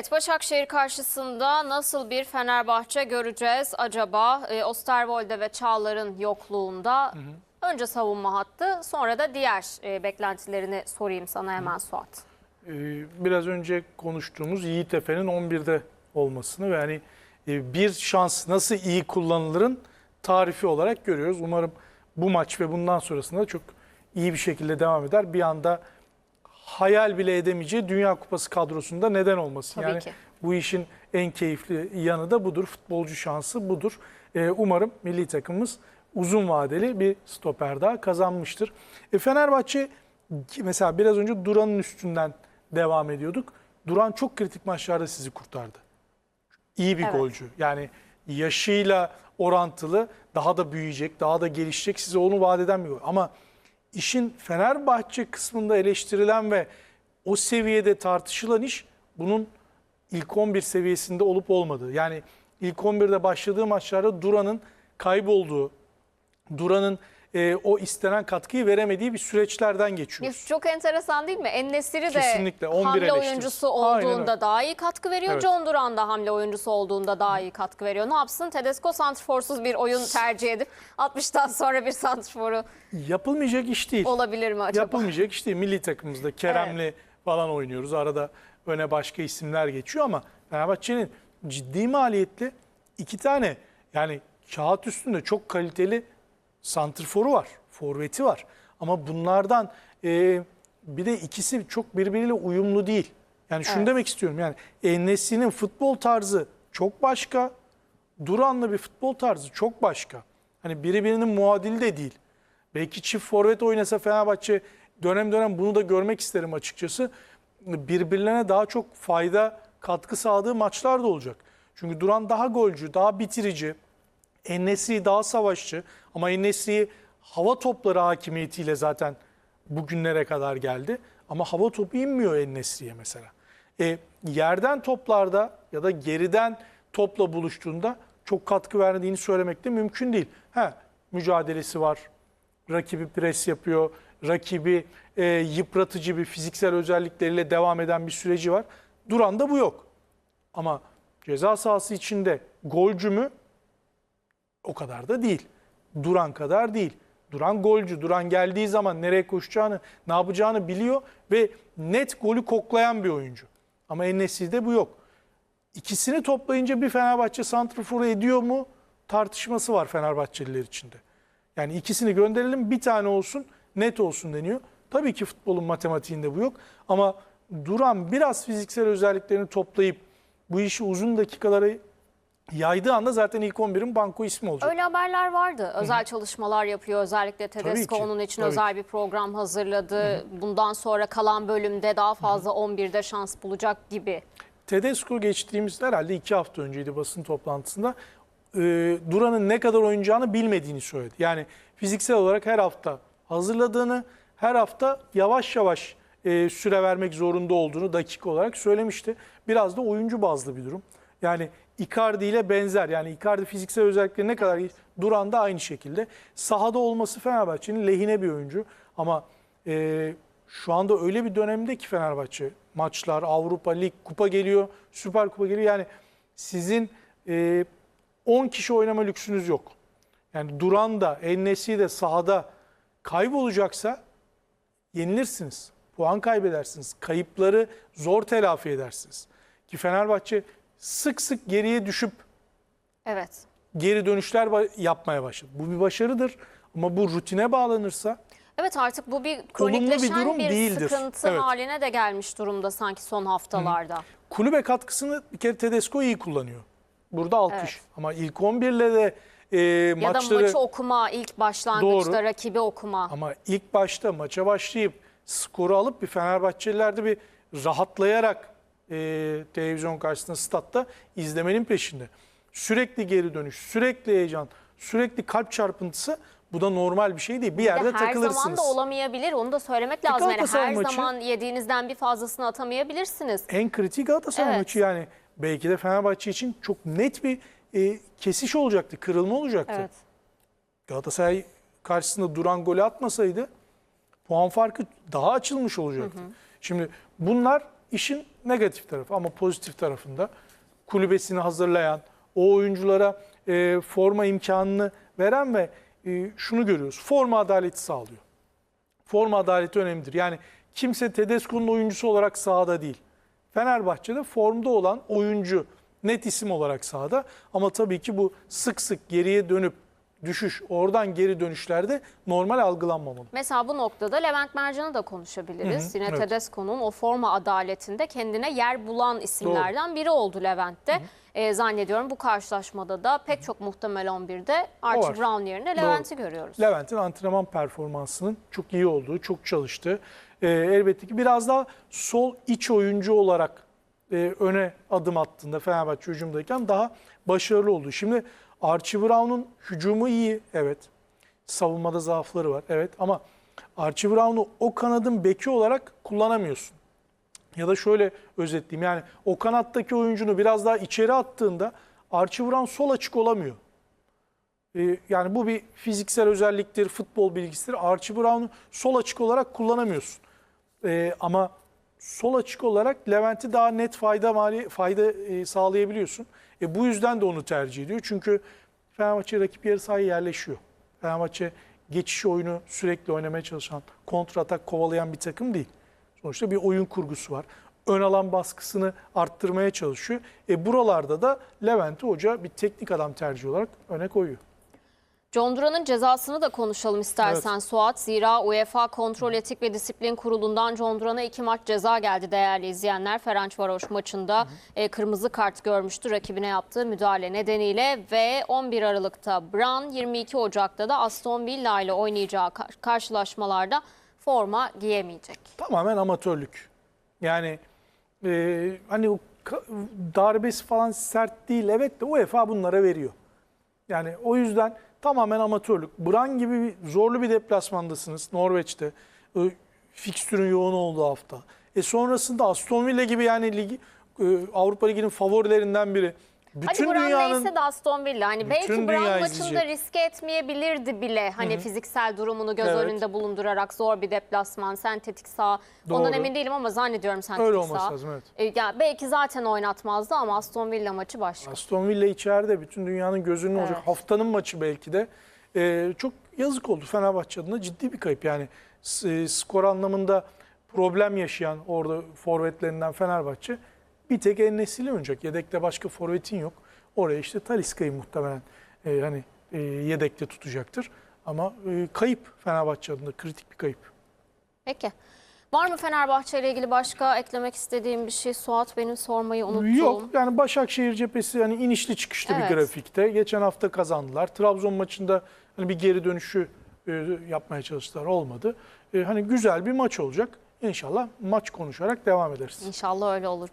Evet, Başakşehir karşısında nasıl bir Fenerbahçe göreceğiz acaba? E, Osterwolde ve Çağlar'ın yokluğunda önce savunma hattı, sonra da diğer e, beklentilerini sorayım sana hemen Suat. Ee, biraz önce konuştuğumuz Yiğit Efe'nin 11'de olmasını ve hani e, bir şans nasıl iyi kullanılırın tarifi olarak görüyoruz. Umarım bu maç ve bundan sonrasında çok iyi bir şekilde devam eder. Bir anda hayal bile edemeyeceği Dünya Kupası kadrosunda neden olmasın? Tabii yani ki. bu işin en keyifli yanı da budur. Futbolcu şansı budur. Ee, umarım milli takımımız uzun vadeli bir stoper daha kazanmıştır. E, Fenerbahçe mesela biraz önce Duran'ın üstünden devam ediyorduk. Duran çok kritik maçlarda sizi kurtardı. İyi bir Evet. golcü. Yani yaşıyla orantılı daha da büyüyecek, daha da gelişecek. Size onu vaat eden bir gol. Ama işin Fenerbahçe kısmında eleştirilen ve o seviyede tartışılan iş bunun ilk 11 seviyesinde olup olmadığı. Yani ilk 11'de başladığı maçlarda Duran'ın kaybolduğu, Duran'ın e, o istenen katkıyı veremediği bir süreçlerden geçiyoruz. Çok enteresan değil mi? Ennesiri de Kesinlikle, 11 hamle eleştirisi. oyuncusu olduğunda daha iyi katkı veriyor. Evet. John Duran da hamle oyuncusu olduğunda daha iyi katkı veriyor. Ne yapsın? Tedesco santrforsuz bir oyun tercih edip 60'tan sonra bir santrforu Yapılmayacak iş değil. olabilir mi acaba? Yapılmayacak iş değil. Milli takımımızda Kerem'le falan oynuyoruz. Arada öne başka isimler geçiyor ama Fenerbahçe'nin ciddi maliyetli iki tane yani kağıt üstünde çok kaliteli santrforu var, forveti var. Ama bunlardan e, bir de ikisi çok birbiriyle uyumlu değil. Yani şunu Evet. demek istiyorum yani Enes'inin futbol tarzı çok başka, Duran'la bir futbol tarzı çok başka. Hani biri birinin muadili de değil. Belki çift forvet oynasa Fenerbahçe dönem dönem bunu da görmek isterim açıkçası. Birbirlerine daha çok fayda, katkı sağladığı maçlar da olacak. Çünkü Duran daha golcü, daha bitirici. Enes'i daha savaşçı ama Enes'i hava topları hakimiyetiyle zaten bugünlere kadar geldi. Ama hava topu inmiyor Enes'iye mesela. E, yerden toplarda ya da geriden topla buluştuğunda çok katkı verdiğini söylemek de mümkün değil. Ha, mücadelesi var, rakibi pres yapıyor, rakibi e, yıpratıcı bir fiziksel özellikleriyle devam eden bir süreci var. Duran'da bu yok. Ama ceza sahası içinde golcü mü? O kadar da değil. Duran kadar değil. Duran golcü. Duran geldiği zaman nereye koşacağını, ne yapacağını biliyor ve net golü koklayan bir oyuncu. Ama Enes'i'de bu yok. İkisini toplayınca bir Fenerbahçe santrforu ediyor mu tartışması var Fenerbahçeliler içinde. Yani ikisini gönderelim bir tane olsun net olsun deniyor. Tabii ki futbolun matematiğinde bu yok ama Duran biraz fiziksel özelliklerini toplayıp bu işi uzun dakikalara yaydığı anda zaten ilk 11'in banko ismi olacak. Öyle haberler vardı. Özel çalışmalar yapıyor. Özellikle Tedesco ki, onun için tabii özel bir program hazırladı. Bundan sonra kalan bölümde daha fazla 11'de şans bulacak gibi. Tedesco geçtiğimiz herhalde iki hafta önceydi basın toplantısında e, Duran'ın ne kadar oynayacağını bilmediğini söyledi. Yani fiziksel olarak her hafta hazırladığını, her hafta yavaş yavaş e, süre vermek zorunda olduğunu dakika olarak söylemişti. Biraz da oyuncu bazlı bir durum. Yani Icardi ile benzer. Yani Icardi fiziksel özellikleri ne kadar iyi. Duran da aynı şekilde. Sahada olması Fenerbahçe'nin lehine bir oyuncu. Ama e, şu anda öyle bir dönemde ki Fenerbahçe maçlar, Avrupa Lig, Kupa geliyor, Süper Kupa geliyor. Yani sizin e, 10 kişi oynama lüksünüz yok. Yani Duran da, Ennesi de sahada kaybolacaksa yenilirsiniz. Puan kaybedersiniz. Kayıpları zor telafi edersiniz. Ki Fenerbahçe sık sık geriye düşüp Evet. geri dönüşler yapmaya başladı. Bu bir başarıdır ama bu rutine bağlanırsa Evet artık bu bir Olumlu bir kronikleşen durum bir, değildir. sıkıntı Evet. haline de gelmiş durumda sanki son haftalarda. kulübe katkısını bir kere Tedesco iyi kullanıyor. Burada alkış. Evet. Ama ilk 11'le de e, Ya da maçları maçı okuma, ilk başlangıçta Doğru. rakibi okuma. ama ilk başta maça başlayıp skoru alıp bir Fenerbahçeliler de bir rahatlayarak e, televizyon karşısında statta izlemenin peşinde. Sürekli geri dönüş, sürekli heyecan, sürekli kalp çarpıntısı bu da normal bir şey değil. Bir yerde her zaman takılırsınız. da olamayabilir. Onu da söylemek lazım. Yani her maçı- zaman yediğinizden bir fazlasını atamayabilirsiniz. en kritik Galatasaray Evet. maçı yani belki de Fenerbahçe için çok net bir e, kesiş olacaktı, kırılma olacaktı. Evet. Galatasaray karşısında duran golü atmasaydı puan farkı daha açılmış olacaktı. Şimdi bunlar işin negatif tarafı ama pozitif tarafında kulübesini hazırlayan, o oyunculara e, forma imkanını veren ve e, şunu görüyoruz. Forma adaleti sağlıyor. Forma adaleti önemlidir. Yani kimse Tedesco'nun oyuncusu olarak sahada değil. Fenerbahçe'de formda olan oyuncu net isim olarak sahada. Ama tabii ki bu sık sık geriye dönüp düşüş, oradan geri dönüşlerde normal algılanmamalı. Mesela bu noktada Levent Mercan'ı da konuşabiliriz. Hı hı, Yine evet. Tedesco'nun o forma adaletinde kendine yer bulan isimlerden biri oldu Levent'te. Ee, zannediyorum bu karşılaşmada da pek çok muhtemel 11'de Archie. Brown yerine Levent'i görüyoruz. Levent'in antrenman performansının çok iyi olduğu, çok çalıştı. Ee, elbette ki biraz daha sol iç oyuncu olarak e, öne adım attığında Fenerbahçe hücumdayken daha başarılı oldu. Şimdi Archie Brown'un hücumu iyi, evet. Savunmada zaafları var, evet. Ama Archie Brown'u o kanadın beki olarak kullanamıyorsun. Ya da şöyle özetleyeyim yani o kanattaki oyuncunu biraz daha içeri attığında Archie Brown sol açık olamıyor. Ee, yani bu bir fiziksel özelliktir, futbol bilgisidir. Archie Brown'u sol açık olarak kullanamıyorsun. Ee, ama sol açık olarak Levent'i daha net fayda mali fayda e, sağlayabiliyorsun. E, bu yüzden de onu tercih ediyor. Çünkü Fenerbahçe rakip yarı sahaya yerleşiyor. Fenerbahçe geçiş oyunu sürekli oynamaya çalışan, kontratak kovalayan bir takım değil. Sonuçta bir oyun kurgusu var. Ön alan baskısını arttırmaya çalışıyor. E buralarda da Levent'i hoca bir teknik adam tercih olarak öne koyuyor. John Duran'ın cezasını da konuşalım istersen Suat. Zira UEFA Kontrol Etik ve Disiplin Kurulu'ndan John Duran'a iki maç ceza geldi değerli izleyenler. Ferencvaroş maçında e, kırmızı kart görmüştü rakibine yaptığı müdahale nedeniyle ve 11 Aralık'ta Brown 22 Ocak'ta da Aston Villa ile oynayacağı kar- karşılaşmalarda forma giyemeyecek. tamamen amatörlük. Yani e, hani o darbesi falan sert değil evet de UEFA bunlara veriyor. Yani o yüzden tamamen amatörlük. Bran gibi bir, zorlu bir deplasmandasınız Norveç'te. E, fikstürün yoğun olduğu hafta. E sonrasında Aston Villa gibi yani ligi, e, Avrupa Ligi'nin favorilerinden biri. Bütün Hadi Brown dünyanın neyse de Aston Villa. Hani belki Bütün Brown dünya maçında izleyecek. riske etmeyebilirdi bile. Hani fiziksel durumunu göz Evet. önünde bulundurarak zor bir deplasman, sentetik sağ. Ondan Doğru. emin değilim ama zannediyorum sentetik öyle olması sağ. lazım evet. E, ya belki zaten oynatmazdı ama Aston Villa maçı başka. Aston Villa içeride bütün dünyanın gözünün olacak. Evet. Haftanın maçı belki de. Ee, çok yazık oldu Fenerbahçe adına ciddi bir kayıp. Yani s- skor anlamında problem yaşayan orada forvetlerinden Fenerbahçe bir tek Enes'ili oynayacak. Yedekte başka forvetin yok. Oraya işte Taliska'yı muhtemelen e, hani e, yedekte tutacaktır. Ama e, kayıp Fenerbahçe adına kritik bir kayıp. Peki. Var mı Fenerbahçe ile ilgili başka eklemek istediğim bir şey? Suat benim sormayı unuttum. Yok yani Başakşehir cephesi hani inişli çıkışlı Evet. bir grafikte. Geçen hafta kazandılar. Trabzon maçında hani bir geri dönüşü e, yapmaya çalıştılar olmadı. E, hani güzel bir maç olacak. İnşallah maç konuşarak devam ederiz. İnşallah öyle olur.